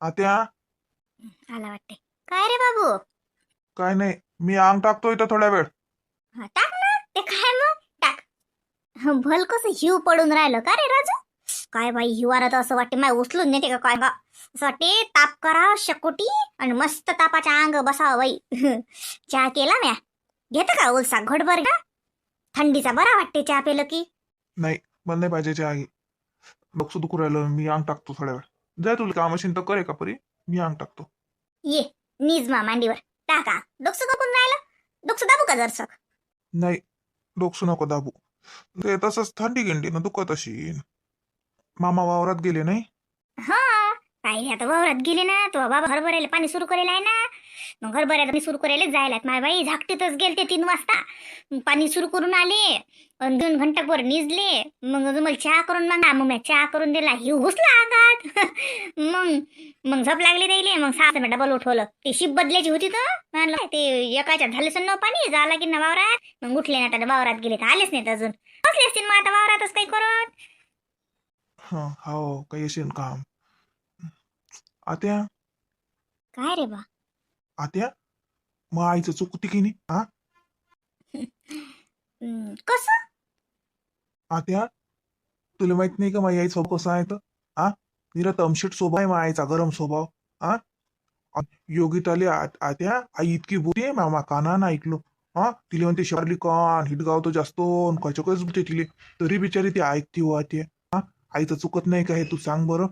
आत्या? आला वाटते काय रे बाबू? काय नाही मी अंग टाकतो इथं थोड्या वेळ. हा, टाक ना. ते काय मग? टाक. हं, भल कसं हिव पडून राहिलं का रे राजू? काय बाई हिवारा तर असं वाटते माय उचलून नेते का काय बा? असं वाटते ताप करा शकुटी आणि मस्त तापाच्या अंग बसावं बाई. चहा केला म्या? घेतं का उलसा? घोटभर का? थंडीचा बरा वाटते चहा पेलं की. नाही मला नाही पाहिजे आई डोकं दुखू राहिलं मी अंग टाकतो थोड्या वेळ. जाय तुला काम असेल तर करे का परी मी अंग टाकतो. ये निजमा मांडीवर. टाका. डोकसं दाबून राहिलं? डोकसं दाबू का जरसक नाही डोकसू नको दाबू. ते तसंच थंडी गिंडीनं दुखत अशी मामा वावरात गेले नाही? हा काय आता वावरात गेले ना तो बाबा हरभऱ्याला पाणी सुरू करेल आहे ना. मग हरभऱ्याला मी सुरू करायला जायला माय बाई झाकटीतच गेलते तीन वाजता. पाणी सुरू करून आले. दोन घंटाभर निजले. मग मला चहा करून मागा. मग मी चहा करून दिला. हिव घुसला अंगात मग मग झप लागली राहिले मग सात मी डबल उठवलं. ती शिप बदलायची होती तर. म्हणलं ते एकाच्या झाले सन्न पाणी? झाला की ना वावरात. मग उठले ना आता वावरात गेले. तर आलेच नाहीत अजून. बसले असतील मग आता वावरातच काही करत हा हो काही असेल काम. आत्या? काय रे बा? आत्या मग आईचं चुकती की नाही? हा? कसं? आत्या तुला माहीत नाही का माझी आई स्वभाव कसा आहे तर? हा? तिला तमशीट स्वभाव आहे माझ्या आईचा गरम स्वभाव. हा? योगिताले आत्या आई इतकी बोलते मामा कानानं ऐकलो. हा? तिला म्हणते शारली कान हिटगाव तो जास्त कच बोलते तिले. तरी बिचारी ती ऐकते हो आत्या. हा? आईचं चुकत नाही का हे तू सांग बरं.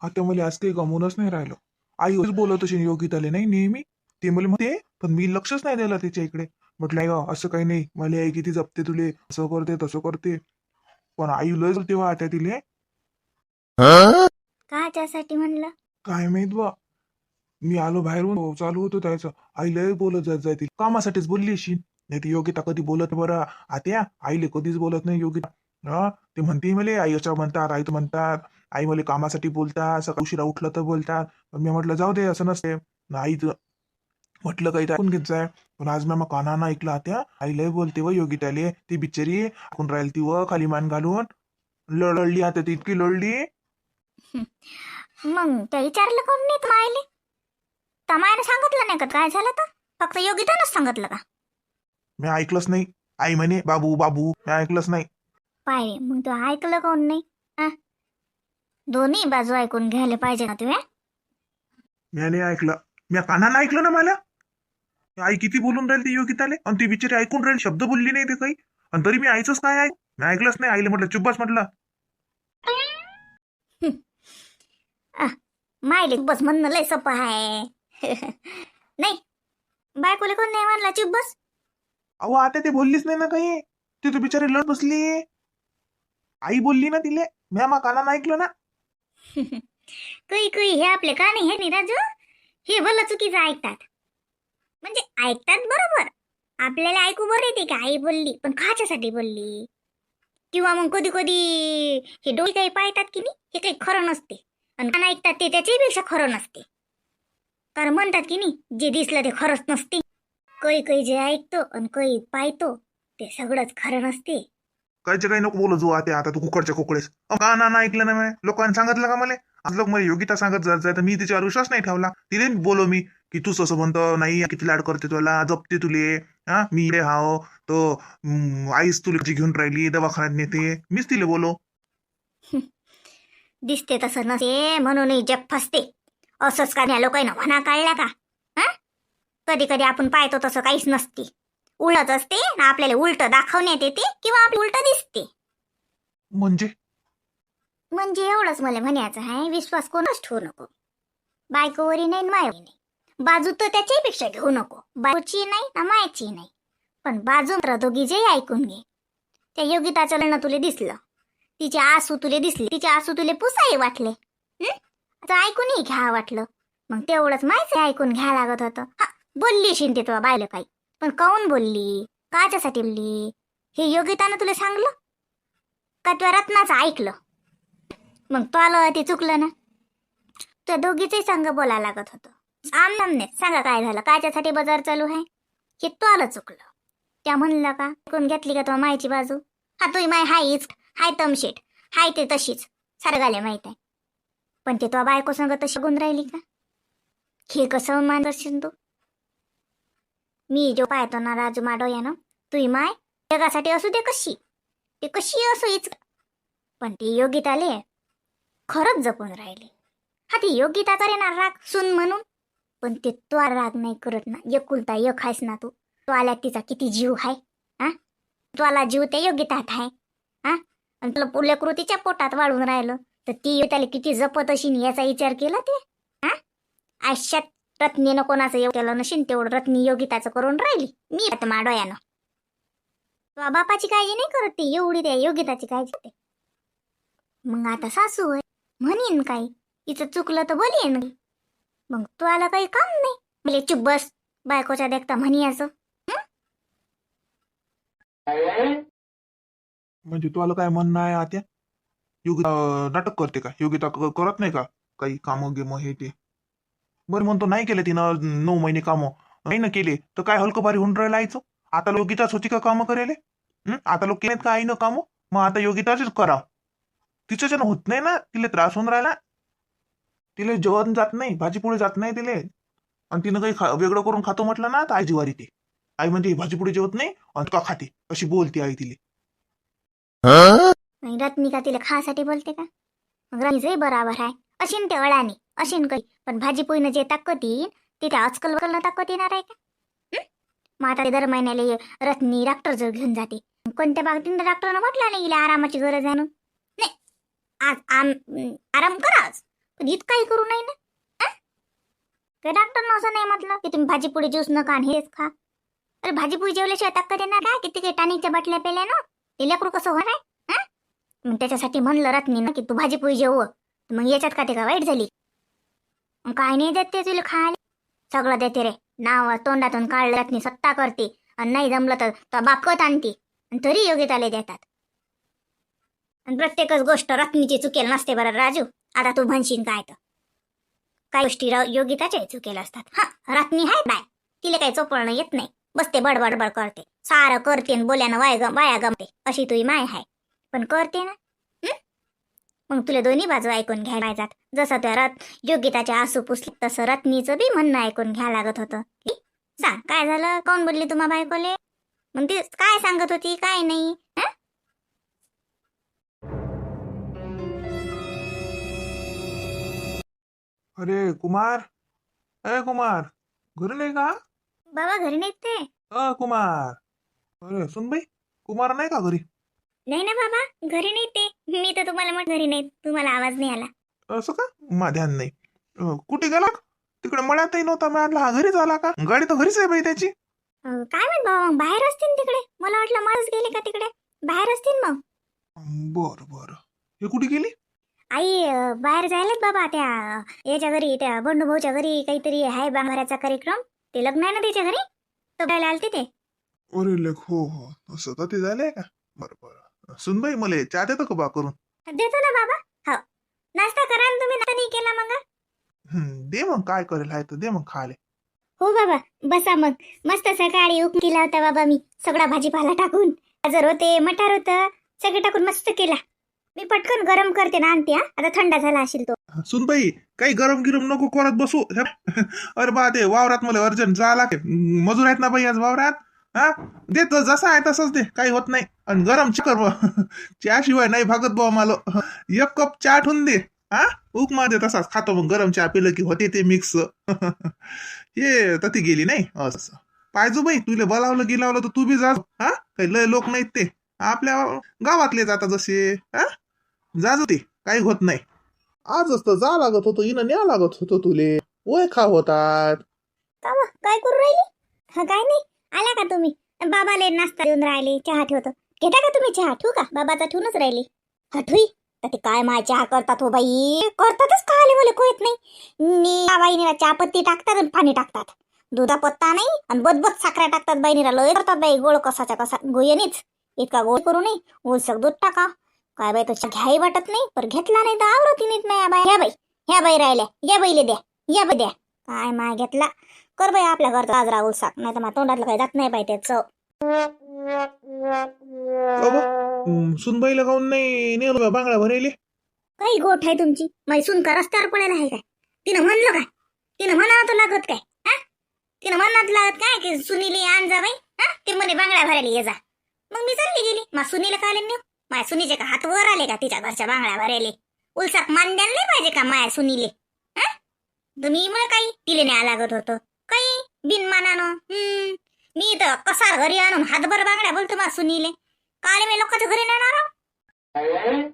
आता मला आज काही गमवूनच नाही राहिलं. आई बोलत असेल योगिताले नाही नेहमी. ते मला म्हणते पण मी लक्षच नाही दिलं तिच्या इकडे. म्हटलं गं, असं काही नाही. मला आई किती जपते तुले असं करते तसं करते. पण आई लय तेव्हा आता तिले. काच्यासाठी म्हणलं? काय माहीत बा मी आलो बाहेरून चालू होतो त्याचं. आई लय बोलत जात जाय ती कामासाठीच बोलली अशी. नाही ती योगिता कधी बोलत बरं. आत्या आईले कधीच बोलत नाही योगिता. हा? ते म्हणते मला आई असं म्हणतात आई तर म्हणतात. आई मला कामासाठी बोलतात सकाळी उशिरा उठलं तर बोलतात पण मी म्हटलं जाऊ दे असं नसते आई म्हटलं काही ऐकून घेत जाय. पण आज मग कानानं ऐकलं आई लय बोलते व योगिताले ती बिचारी ऐकून राहील ती व खाली मान घालून. लढली आता ती इतकी लढली मग त्या विचारलं कोण नाही मायले तमायाने सांगितलं नाही का? काय झालं तर? फक्त योगितानंच सांगितलं का? मी ऐकलंच नाही. आई म्हणे बाबू बाबू मी ऐकलंच नाही. पाय मग तू ऐकलं कोण नाही? दोन्ही बाजू ऐकून घ्यायला पाहिजे ना तुम्ही? मी नाही ऐकलं. मी कानानं ऐकलं ना मला? आई किती बोलून राहील ती योगिताले? आणि ती बिचारी ऐकून राहील शब्द बोलली नाही ते काही? आणि तरी मी आईचंच काय ऐक मी ऐकलंच नाही आईला म्हटलं चुब्बाच म्हटलं. मायले बस म्हणणं लय सोपं आहे. नाही बायकोले कोण नाही म्हणला चुप बस. अहो आता ते बोललीच नाही ना काही? ती तर बिचारी लढ बसली. आई बोलली ना तिले? मी मा कानानं ऐकलं ना. कई कई हे आपले का नाही हे निराजू? राजू हे भलं चुकीचं ऐकतात. म्हणजे ऐकतात बरोबर. आपल्याला ऐकू बरं येते की आई बोलली पण खाच्यासाठी बोलली? किंवा मग कधी कधी हे डोळे काही पाळतात की नाही हे काही खरं नसते. आणि कान ऐकतात ते त्याच्याही पेक्षा खरं नसते. कारण म्हणतात की नाही जे दिसलं ते खरंच नसते. काही काही जे ऐकतो आणि काही पाहतो ते सगळंच खरं नसते. कायचे काही नको बोलू जो आता आता तू कुकडच्या कुकडेस ना ऐकलं ना मी? लोकांनी सांगितलं का मला? आज लोक मला योगिता सांगत जायचं तर मी तिच्यावर विश्वास नाही ठेवला. तिने बोलो मी की तूच असं म्हणतो नाही किती लाड करते तुला जपते तुले हा? मी इकडे हाव हो, तो आईस आईच तुला जी घेऊन राहिली दवाखान्यात नेते. मीच तिले बोलो दिसते तसं नसे म्हणूनही जग फसते. असंच का या लोकांना म्हणा काढला का? कधी कधी आपण पाहतो तसं काहीच नसते. उलट असते ना आपल्याला उलट दाखवण्यात येते किंवा आपलं उलट दिसते. म्हणजे? म्हणजे एवढंच मला म्हणायचं आहे विश्वास कोणच ठेवू नको. बायकोवरी नाही न मायावरी नाही बाजू तर त्याच्यापेक्षा घेऊ नको. बायकोची नाही ना मायाची नाही. पण बाजू तर दोघीचेही ऐकून घे. त्या योगिताचं लग्न तुला दिसलं. तिचे आसू तुले दिसले. तिचे आसू तुले पुसाई वाटले? आता ऐकूनही घ्या वाटलं. मग तेवढंच माहिती ऐकून घ्या लागत होतं. हा बोलली ते तुला बायलं काही पण काऊन बोलली? काच्यासाठी बोलली हे योगितानं तुला सांगलं? का तुला रत्नाचं ऐकलं? मग तो आलं ते चुकलं ना? त्या दोघीचंही संग बोलायला लागत होतं. आमनामने सांगा काय झालं? कायच्यासाठी बाजार चालू आहे? हे तो आलं चुकलं. त्या म्हणलं का? कोण घेतली का तो मायची बाजू? हा तुही माय हाय इस्ट हाय तमशेट. हाय ते तशीच. सरगाले माहीत आहे. पण ते तो बायको संग तशी गुण राहिली का? हे कसं मानदर्शन तू? मी जो पाहतो ना राजू माडो यानं तुही माय जगासाठी असू दे कशी. ते कशी असू हीच पण ती योगिताले खरंच जपून राहिली. हा ती योगिता करेना राग सुन म्हणून. पण ते तो राग नाही करत ना एकुलता एक आहेस ना तू. तो आल्या तिचा किती जीव आहे हा तुला जीव त्या योगितात आहे हा आणि तुला पुढल्या कृतीच्या पोटात वाढून राहिलं तर ती त्याला किती जपत अशी याचा विचार केला ते हा आयुष्यात रत्नीनं कोणाचं योग केलं नशीन तेवढं रत्नी योगिताचं करून राहिली. मी आता माडोयानं बापाची काळजी नाही करत ती एवढी त्या योगिताची काळजी मग आता सासू आहे म्हणीन काही तिचं चुकलं तर बोलीन. मग तू आला काही काम नाही. म्हणजे चुप बस बायकोच्या देखता म्हणी असं. म्हणजे तुला काय म्हणणं आहे आत्या? योगिता नाटक करते का? योगिता क- करत नाही का? काही कामं गिम हे ते? बरं म्हणतो नाही केले तिनं नऊ महिने कामं. नाही ना केले तर काय हलकं भारी होऊन राहिलायचं आता योगिताच होती का कामं करेले? आता लोक केलेत का आईनं कामं? मग आता योगिताच करा. तिच्याच्यानं होत नाही ना तिला त्रास होऊन राहिला. तिला जेवण जात नाही भाजीपोळी जात नाही तिले. आणि तिनं काही खा वेगळं करून खातो म्हटलं ना तर आई जिवारी ते आई म्हणते भाजीपोळी जेवत नाही आणि का खाते? अशी बोलते आई तिले. नाही रत्नी का तिला खासाठी बोलते का? मग रत्नीचंही बराबर आहे. अशी ते अळाने अशीन काही. पण भाजी पोईनं जे ताकद येईन ते त्या आजकाल वकलनं ताकद येणार आहे का? मग आता ते दर महिन्याला रत्नी डॉक्टर जवळ घेऊन जाते. कोणत्या बाबतीत डॉक्टरनं म्हटलं नाही आरामाची गरज आहे नाही आज आम आराम करा आज पण इतकाही करू नाही ना. हं? ते डॉक्टरनं असं नाही म्हटलं की तुम्ही भाजीपोळी ज्यूस नका आणि हेच खा. अरे भाजीपोळी जेवल्याशिवाय ताकद येणार काय किती काही टानिकच्या बाटल्या पेल्या ना? ते लेकरू कसं होणार आहे? हं? मग त्याच्यासाठी म्हणलं रत्नी ना की तू भाजीपोळी जेव. मग याच्यात का ते का वाईट झाली? काय नाही देत ते तुला खायला. सगळं देते रे. नाव तोंडातून काढलं रत्नी सत्ता करते. आणि नाही जमलं तर तो बापकत आणते. आणि तरी योगिताले देतात. आणि प्रत्येकच गोष्ट रत्नीची चुकेल नसते बरं राजू. आता तू म्हणशील काय तर. काही गोष्टी र- चुकेल असतात. हा रत्नी आहे बाय. तिला काही चोपळणं येत नाही. बसते बडबडबड करते. सारं करते आणि बोल्यानं वाय वाया गमते. अशी तुझी माय आहे पण करते ना. मग तुला दोन्ही बाजू ऐकून घ्यायला पाहिजात. जसं त्या रथ योगिताच्या आसू पुसले तसं रत्नीचं बी म्हणणं ऐकून घ्या लागत होतं. सांग काय झालं? कोण बोलली तुम्हा बायकोले? मग ती काय सांगत होती? काय नाही? हं? अरे कुमार? अरे कुमार घरी नाही का? बाबा घरी नाहीत ते. अ कुमार. अरे सुन बाई कुमार नाही का घरी? नाही ना बाबा घरी नाही ते. मी तर तुम्हाला म्हट घरी नाही तुम्हाला आवाज नाही आला. असं का? मा ध्यान नाही. अ, कुठे गेला? तिकडे मळ्यातही नव्हता मिळाला हा घरीच आला का? गाडी तर घरीच आहे बाई त्याची. अं, काय माहीत बाबा मग बाहेर असतील तिकडे. मला वाटलं माणूस गेले का तिकडे? बाहेर असतील मग. बर बर. हे कुठे गेली? आई अं, बाहेर जायलाच बाबा त्या याच्या घरी त्या बंडू भाऊच्या घरी काहीतरी आहे बांगऱ्याचा कार्यक्रम. ते लग्न आहे ना त्याच्या घरी? तो आलते ते. अरे लेख हो हो. असं तर ते झालंय का? बर बर. सुन बाई मला चहा देतो का बा करून? देतो ना बाबा. हो. नाश्ता करा ना तुम्ही नाश्ता नाही केला मग? दे मग काय करेल आहे तर दे मग खाले हो बाबा बसा मग. मस्त सकाळी उप केला होता बाबा मी सगळा भाजीपाला टाकून. गाजर होते मटार होतं सगळं टाकून मस्त केला. मी पटकन गरम करते ना आणते हा. आता थंड झाला असेल तो. सुन बाई काही गरम गिरम नको करत बसू. अरे बा ते वावरात मला अर्जंट जा लागे मजूर आहेत ना बाई आज वावरात? हा? दे तो जसा आहे तसंच दे. काही होत नाही. आणि गरम चिकर चहा शिवाय नाही भागत बुवा मला. एक कप चहा ठेवून दे. हा? उपमा दे तसाच. खातो मग गरम चहा पिलं की होते ते मिक्स हे तर ती गेली नाही? असं पाहिजो बाई तुला बोलावलं गिलावलं तर तू बी जा. हा? काही लय लोक नाहीत ते. आपल्या गावातले जाता जसे. हा? जाजो ते. काही होत नाही. आजच तर जा लागत होतो. इन न्या लागत होतो तुले. वय खा होतात काय करू राहिली? काय नाही. आला का तुम्ही? बाबाले नाश्ता देऊन राहिले चहा ठेवतो. घेता का तुम्ही चहा? ठेवू का? बाबाचा ठेवूनच राहिली. हा तर ते काय माय चहा करतात हो बाई? करतातच का आले बोले कोयत नाही? निला बाईनीला चहा पत्ती टाकतात आणि पाणी टाकतात. दुधा पत्ता नाही आणि बदबद साखऱ्या टाकतात बाईनीला लय करतात बाई गोळ कसाच्या कसा? गोयनीच इतका गोळ करू नये. ओलसक दूध टाका. काय बाई तुझ्या घ्याही वाटत नाही पर घेतला नाही तर आवडती नीट नाही या बाई. ह्या बाई. ह्या बाई राहिल्या. या बाईले द्या. या बाई द्या. काय माय घेतला? कर बाई आपल्या घरचा गाजरा उलसाक नाही तर तोंडातलं काही जात नाही बाई त्याचं सुनबाईला काऊन नाही नेलो बा बांगडा भरायले? काही गोठ आहे तुमची? मैसून का रस्त्यावर पडेल आहे काय? तिनं म्हणलं काय? तिनं म्हणावं तर लागत काय? हा? तिनं म्हणत लागत काय की सुनीली आण जा बाई हा? ते म्हणे बांगड्या भरायला ये जा. मग मी चालली गेली. मग सुनीला काय नेऊ माझ्या सुनीचे का हात वर आले का तिच्या घरच्या बांगड्या भरायले? उलसाक मान द्यायला नाही पाहिजे का माया सुनीले? हा? तुम्ही मला काही तिले न्याय लागत होतं. काही बिनमानानं. हम्म मी तर कसार घरी आणून हातभर बांगड्या बोलतो मा सुनीले. काल मी लोकांच्या घरी नेणार.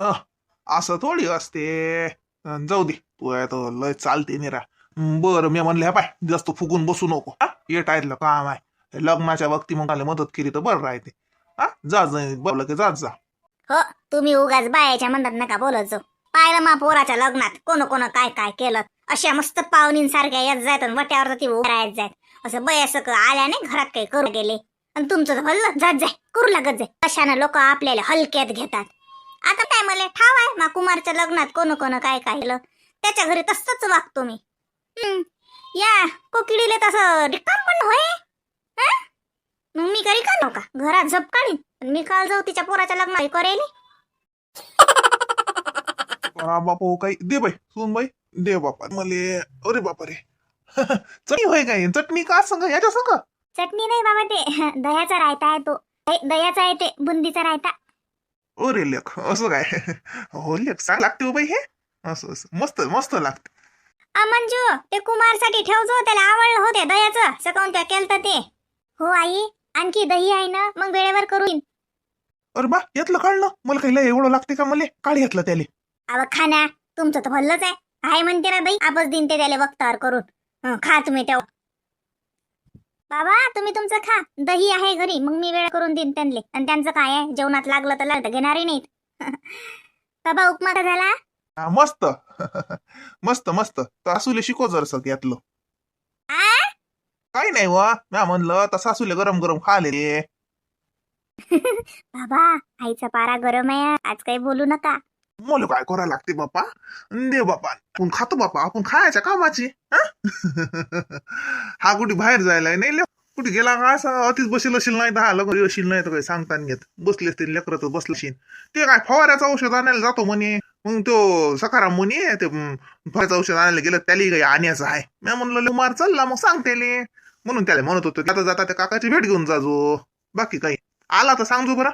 अह, असं थोडी असते. अन जाऊ दे. तू आहे तर लय चालते निरा. बरं मी म्हणले पाय जास्त फुकून बसू नको. हा येत आहेतलं काम आहे. लग्नाच्या वक्ती मग मला मदत केली तर बरं राहते. हा जा जा बोललं की जात जा. हो तुम्ही उगाच बायाच्या म्हणतात नका बोलत जाऊ. पाहिलं मा पोराच्या लग्नात कोण कोण काय काय केलं. अशा मस्त पाहुणींसारख्या येत जायत आणि वट्यावर ती उभ्या राहत जायत असं बयासक आल्याने घरात काही करू गेले. आणि तुमचं हल्ल जात जाय करू लागत जाय. अशानं लोक आपल्याला हलक्यात घेतात? आता काय मला ठाव आहे मा कुमारच्या लग्नात कोण कोण काय काय त्याच्या घरी तसंच वागतो मी. या कोकिडीले तसं रिकाम पण होय. मग मी घरी का नका? घरात झपकाळी मी काल जाऊ तिच्या पोराच्या लग्नात करेल? बापा काही. दे बाई सुन बाई. दे बापा मले अरे बापा रे चटणी होय काय? चटणी का संग? याच्या संग? चटणी नाही बाबा ते. दह्याचा रायता आहे तो. हे, दह्याचा आहे ते. बुंदीचा रायता. अरे लेख असं काय? हो लेख सांग लागते हो बाई हे. असं असं. मस्त मस्त लागते. आ मंजू ते कुमारसाठी ठेवजो त्याला आवडलं होते दह्याचं. सकाळून त्या केलं ते. हो आई. आणखी दही आहे ना मग वेळेवर करू येईन. अरे बा यातलं काढलं? मला काही एवढं लागते का मला? काढ घेतलं त्याले. अव खाना तुमचं तर भल्लच आहे. आहे म्हणते ना दही आपच दिन ते त्याला वक्तावर करून. खा तुम्ही तेव्हा. बाबा तुम्ही तुमचं खा. दही आहे घरी मग मी वेळ करून देईन त्यांले. आणि त्यांचं काय आहे? जेवणात लागलं तर लागतं घेणारही नाहीत. बाबा उपमा झाला? मस्त. मस्त मस्त. सासूले शिको जरस यातलं आ? काही नाही वा. म्या म्हणलं तर सासूले गरम गरम खाले रे. बाबा आईचा पारा गरम आहे. आज काही बोलू नका. मला काय करा लागते बापा दे बापा आपण खातो बापा आपण खायच्या कामाची हा? कुठे बाहेर जायला नाही कुठे गेला का असा अतिच बसेल असेल नाही दहा लग्न येशील नाही तर काही सांगता घेत बसले असतील लेकरत तर ते काय फवाऱ्याचं औषध आणायला जातो म्हणे. मग तो सकाराम म्हणे ते फवाऱ्याचं औषध आणायला गेलं त्याला काही आणायचं आहे. मी म्हणलं मार चालला मग सांग त्याले. म्हणून त्याला म्हणत होतो आता जाता त्या काकाची भेट घेऊन जाजो बाकी काही. आला तर सांगजो बरं.